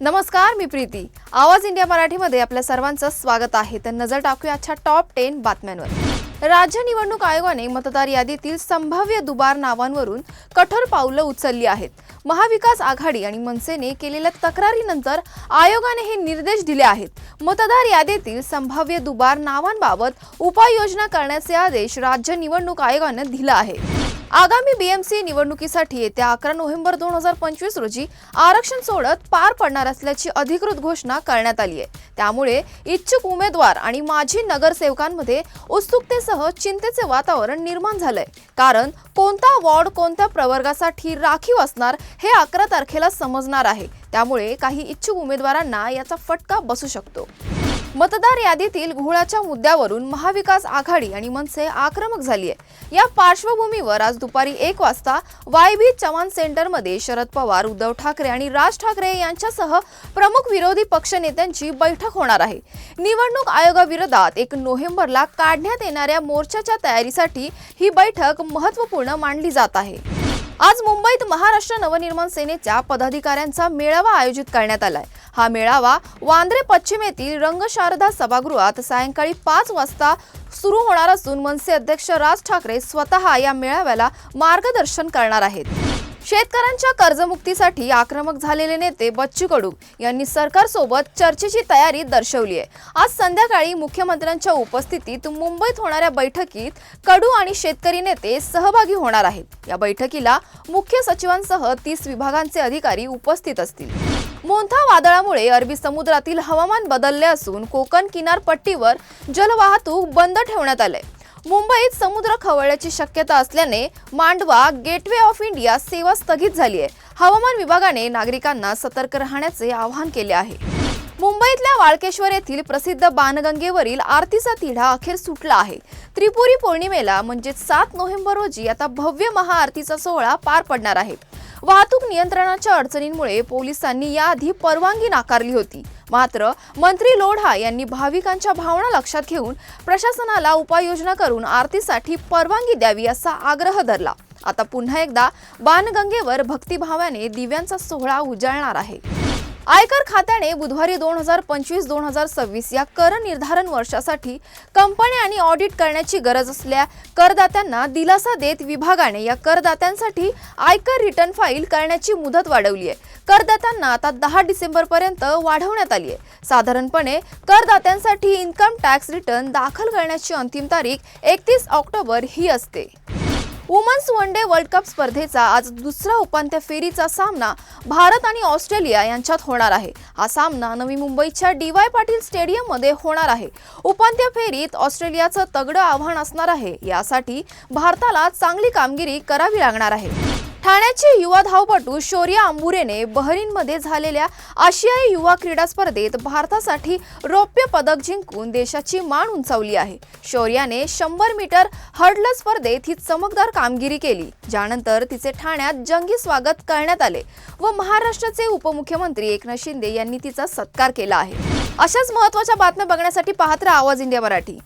नमस्कार मी प्रीती. आवाज इंडिया मराठीमध्ये आपल्या सर्वांचं स्वागत आहे. तर नजर टाकूया आजच्या टॉप टेन बातम्यांवर. राज्य निवडणूक आयोगाने मतदार यादीतील संभाव्य दुबार नावांवरून कठोर पावलं उचलली आहेत. महाविकास आघाडी आणि मनसेने केलेल्या तक्रारीनंतर आयोगाने हे निर्देश दिले आहेत. मतदार यादीतील संभाव्य दुबार नावांबाबत उपाययोजना करण्याचे आदेश राज्य निवडणूक आयोगानं दिला आहे. आगामी बीएमसी निवडणुकीसाठी येत्या अकरा नोव्हेंबर दोन हजार पंचवीस रोजी आरक्षण सोडत पार पडणार असल्याची अधिकृत घोषणा करण्यात आली आहे. त्यामुळे इच्छुक उमेदवार आणि माजी नगरसेवकांमध्ये उत्सुकतेसह चिंतेचे वातावरण निर्माण झालंय. कारण कोणता वॉर्ड कोणत्या प्रवर्गासाठी राखीव असणार हे अकरा तारखेला समजणार आहे. त्यामुळे काही इच्छुक उमेदवारांना याचा फटका बसू शकतो. मतदार यादीतील घोळाच्या मुद्द्यावरून महाविकास आघाडी आणि मनसे आक्रमक झाली आहे. या पार्श्वभूमीवर आज दुपारी एक वाजता वाय बी चव्हाण सेंटरमध्ये शरद पवार उद्धव ठाकरे आणि राज ठाकरे यांच्यासह प्रमुख विरोधी पक्षनेत्यांची बैठक होणार आहे. निवडणूक आयोगाविरोधात एक नोव्हेंबरला काढण्यात येणाऱ्या मोर्चाच्या तयारीसाठी ही बैठक महत्त्वपूर्ण मानली जात आहे. आज मुंबईत महाराष्ट्र नवनिर्माण सेनेच्या पदाधिकाऱ्यांचा मेळावा आयोजित करण्यात आलाय. हा मेळावा वांद्रे पश्चिम येथील रंगशारदा सभागृहात सायंकाळी पाच वाजता सुरू होणार असून मनसे अध्यक्ष राज ठाकरे स्वतः या मेळाव्याला मार्गदर्शन करणार आहेत. शेतकऱ्यांच्या कर्जमुक्तीसाठी आक्रमक झालेले नेते बच्चू कडू यांनी सरकारसोबत चर्चेची तयारी दर्शवली आहे. आज संध्याकाळी मुख्यमंत्र्यांच्या उपस्थितीत मुंबईत होणाऱ्या बैठकीत कडू आणि शेतकरी नेते सहभागी होणार आहेत. या बैठकीला मुख्य सचिवांसह तीस विभागांचे अधिकारी उपस्थित असतील. मोंथा वादळामुळे अरबी समुद्रातील हवामान बदलले असून कोकण किनारपट्टीवर जलवाहतूक बंद ठेवण्यात आले मुंबईत समुद्र खवळण्याची शक्यता असल्याने मांडवा गेटवे ऑफ इंडिया सेवा स्थगित झाली आहे. हवामान विभागाने नागरिकांना सतर्क राहण्याचे आवाहन केले आहे. मुंबईतल्या वाळकेश्वर येथील प्रसिद्ध बाणगंगेवरील आरतीचा तिढा अखेर सुटला आहे. त्रिपुरी पौर्णिमेला म्हणजेच सात नोव्हेंबर रोजी आता भव्य महाआरतीचा सोहळा पार पडणार आहे. वाहतूक नियंत्रणाच्या अडचणींमुळे पोलिसांनी याआधी परवानगी नाकारली होती. मात्र मंत्री लोढा यांनी भाविकांच्या भावना लक्षात घेऊन प्रशासनाला उपाययोजना करून आरतीसाठी परवानगी द्यावी असा आग्रह धरला. आता पुन्हा एकदा बाणगंगेवर भक्तिभावाने दिव्यांचा सोहळा उजळणार आहे. आयकर खात्याने बुधवारी दोन हजार पंचवीस दोन हजार सव्वीस या कर निर्धारण वर्षासाठी कंपन्या आणि ऑडिट करण्याची गरज असल्या करदात्यांना दिलासा देत विभागाने या करदात्यांसाठी आयकर रिटर्न फाईल करण्याची मुदत वाढवली आहे. करदात्यांना आता दहा डिसेंबर पर्यंत वाढवण्यात आली आहे. साधारणपणे करदात्यांसाठी इन्कम टॅक्स रिटर्न दाखल करण्याची अंतिम तारीख एकतीस ऑक्टोबर ही असते. Women's one day world cup स्पर्धेचा आज दुसरा उपांत्य फेरीचा सामना भारत आणि ऑस्ट्रेलिया यांच्यात होणार आहे. हा सामना नवी मुंबईच्या डी वाय पाटील स्टेडियममध्ये होणार आहे. उपांत्य फेरीत ऑस्ट्रेलियाचं तगडं आव्हान असणार आहे. यासाठी भारताला चांगली कामगिरी करावी लागणार आहे. ठाण्याचे युवा धावपटू शौर्या अंबुरेने बहरीनमध्ये झालेल्या आशियाई युवा क्रीडा स्पर्धेत भारतासाठी रौप्य पदक जिंकून देशाची मान उंचावली आहे. शौर्याने शंभर मीटर हर्डल स्पर्धेत ही चमकदार कामगिरी केली. ज्यानंतर तिचे ठाण्यात जंगी स्वागत करण्यात आले व महाराष्ट्राचे उपमुख्यमंत्री एकनाथ शिंदे यांनी तिचा सत्कार केला आहे. अशाच महत्त्वाच्या बातम्या बघण्यासाठी पाहत आवाज इंडिया मराठी.